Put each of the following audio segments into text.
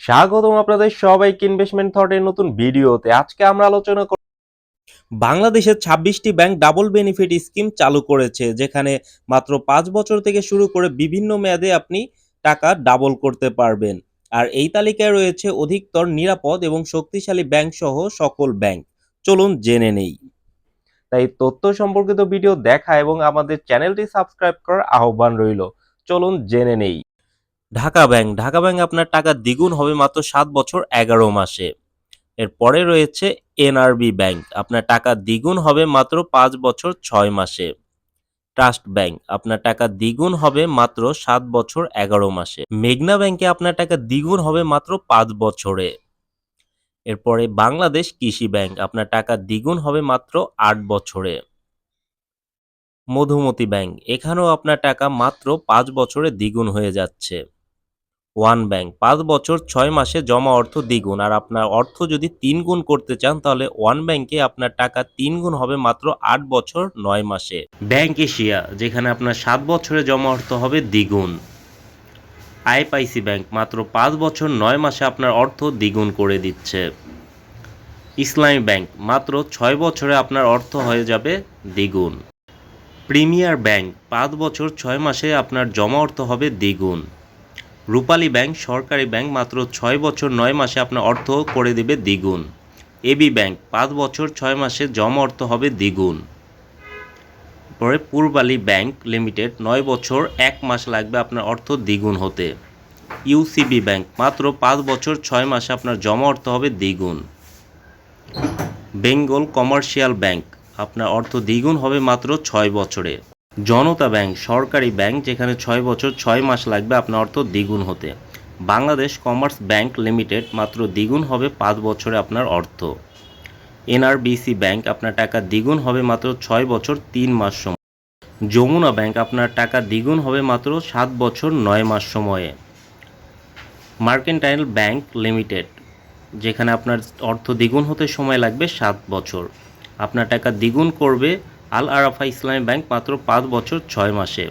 স্বাগতম আপনাদের সবাইকে ইনভেস্টমেন্ট থটের নতুন ভিডিওতে। আজকে আমরা আলোচনা করব বাংলাদেশের ছাব্বিশটি ব্যাংক ডাবল বেনিফিট স্কিম চালু করেছে, যেখানে মাত্র পাঁচ বছর থেকে শুরু করে বিভিন্ন মেয়াদে আপনি টাকা ডাবল করতে পারবেন। আর এই তালিকায় রয়েছে অধিকতর নিরাপদ এবং শক্তিশালী ব্যাংক সহ সকল ব্যাংক। চলুন জেনে নেই। তাই তথ্য সম্পর্কিত ভিডিও দেখা এবং আমাদের চ্যানেলটি সাবস্ক্রাইব করার আহ্বান রইল। চলুন জেনে নেই। ঢাকা ব্যাংক। ঢাকা ব্যাংক আপনার টাকা দ্বিগুণ হবে মাত্র সাত বছর, এগারো মাসে। এরপরে রয়েছে এনআরবি ব্যাংক। আপনার টাকা দ্বিগুণ হবে মাত্র পাঁচ বছর, ছয় মাসে। Trust bank. আপনার টাকা দ্বিগুণ হবে মাত্র সাত বছর, এগারো মাসে। মেঘনা ব্যাংকে আপনার টাকা দ্বিগুণ হবে মাত্র পাঁচ বছরে। এরপরে বাংলাদেশ কৃষি ব্যাংক। আপনার টাকা দ্বিগুণ হবে মাত্র আট বছরে। মধুমতি ব্যাংক। এখানেও আপনার টাকা মাত্র পাঁচ বছরে দ্বিগুণ হয়ে যাচ্ছে। One bank. পাঁচ বছর, ছয় মাসে জমা অর্থ দ্বিগুণ। আর আপনার অর্থ যদি তিন গুণ করতে চান, তাহলে ওয়ান ব্যাংকে আপনার টাকা তিন গুণ হবে মাত্র আট বছর, নয় মাসে। ব্যাংক এশিয়া, যেখানে আপনার সাত বছরে জমা অর্থ হবে দ্বিগুণ। আইপাইসি ব্যাংক, মাত্র পাঁচ বছর, নয় মাসে আপনার অর্থ দ্বিগুণ করে দিচ্ছে। ইসলামী ব্যাংক, মাত্র ছয় বছরে আপনার অর্থ হয়ে যাবে দ্বিগুণ। প্রিমিয়ার ব্যাংক, পাঁচ বছর, ছয় মাসে আপনার জমা অর্থ হবে দ্বিগুণ। রূপালী ব্যাংক সরকারি ব্যাংক মাত্র ছয় বছর নয় মাসে আপনার অর্থ করে দেবে দ্বিগুণ। এবি ব্যাংক পাঁচ বছর ছয় মাসে জমা অর্থ হবে দ্বিগুণ। পরে পূর্বালী ব্যাংক লিমিটেড নয় বছর এক মাস লাগবে আপনার অর্থ দ্বিগুণ হতে। ইউসিবি ব্যাংক মাত্র পাঁচ বছর ছয় মাসে আপনার জমা অর্থ হবে দ্বিগুণ। বেঙ্গল কমার্শিয়াল ব্যাংক, আপনার অর্থ দ্বিগুণ হবে মাত্র ছয় বছরে। জনতা ব্যাংক, সরকারি ব্যাংক, যেখানে ছয় বছর, ছয় মাস লাগবে আপনার অর্থ দ্বিগুণ হতে। বাংলাদেশ কমার্স ব্যাংক লিমিটেড মাত্র দ্বিগুণ হবে পাঁচ বছরে আপনার অর্থ। এনআরবিসি ব্যাংক আপনার টাকা দ্বিগুণ হবে মাত্র ছয় বছর, তিন মাস সময়। যমুনা ব্যাংক আপনার টাকা দ্বিগুণ হবে মাত্র সাত বছর, নয় মাস সময়ে। মার্কেন্টাইল ব্যাংক লিমিটেড, যেখানে আপনার অর্থ দ্বিগুণ হতে সময় লাগবে সাত বছর। আপনার টাকা দ্বিগুণ করবে আল আরাফা ইসলামী ব্যাংক মাত্র পাঁচ বছর ছয় মাসে।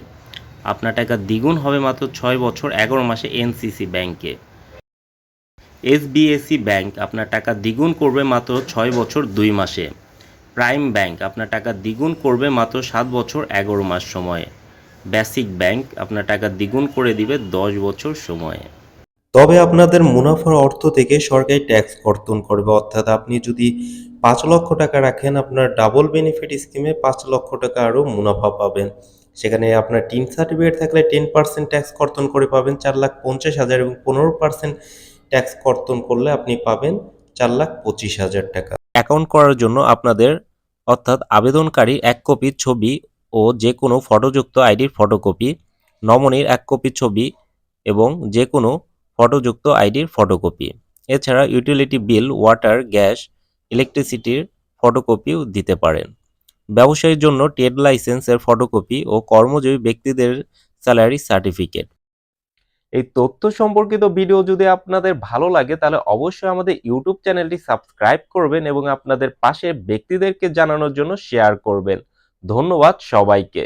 আপনার টাকা দ্বিগুণ হবে মাত্র ছয় বছর এগারো মাসে এনসিসি ব্যাংকে। এসবিএসি ব্যাংক আপনার টাকা দ্বিগুণ করবে মাত্র ছয় বছর দুই মাসে। প্রাইম ব্যাংক আপনার টাকা দ্বিগুণ করবে মাত্র সাত বছর এগারো মাস সময়ে। বেসিক ব্যাংক আপনার টাকা দ্বিগুণ করে দিবে দশ বছর সময়ে। তবে আপনাদের মুনাফার অর্থ থেকে সরকারি ট্যাক্স কর্তন করবে। অর্থাৎ আপনি যদি পাঁচ লক্ষ টাকা রাখেন, আপনার ডাবল বেনিফিট স্কিমে পাঁচ লক্ষ টাকা আরও মুনাফা পাবেন। সেখানে আপনার টিন সার্টিফিকেট থাকলে টেন পার্সেন্ট ট্যাক্স কর্তন করে পাবেন, চার লাখ পঞ্চাশ হাজার এবং পনেরো পার্সেন্ট ট্যাক্স কর্তন করলে আপনি পাবেন চার লাখ পঁচিশ হাজার টাকা। অ্যাকাউন্ট করার জন্য আপনাদের অর্থাৎ আবেদনকারী এক কপি ছবি ও যে কোনো ফটোযুক্ত আইডির ফটোকপি নমনির এক কপি ছবি এবং যে কোনো ফটোযুক্ত আইডির ফটোকপি। এছাড়া ইউটিলিটি বিল ওয়াটার গ্যাস ইলেকট্রিসিটির ফটোকপিও দিতে পারেন। ব্যবসায়ীর জন্য ট্রেড লাইসেন্সের ফটোকপি ও কর্মজীবী ব্যক্তিদের স্যালারি সার্টিফিকেট এই তথ্য সম্পর্কিত ভিডিও যদি আপনাদের ভালো লাগে, তাহলে অবশ্যই আমাদের ইউটিউব চ্যানেলটি সাবস্ক্রাইব করবেন এবং আপনাদের পাশের ব্যক্তিদেরকে জানানোর জন্য শেয়ার করবেন। ধন্যবাদ সবাইকে।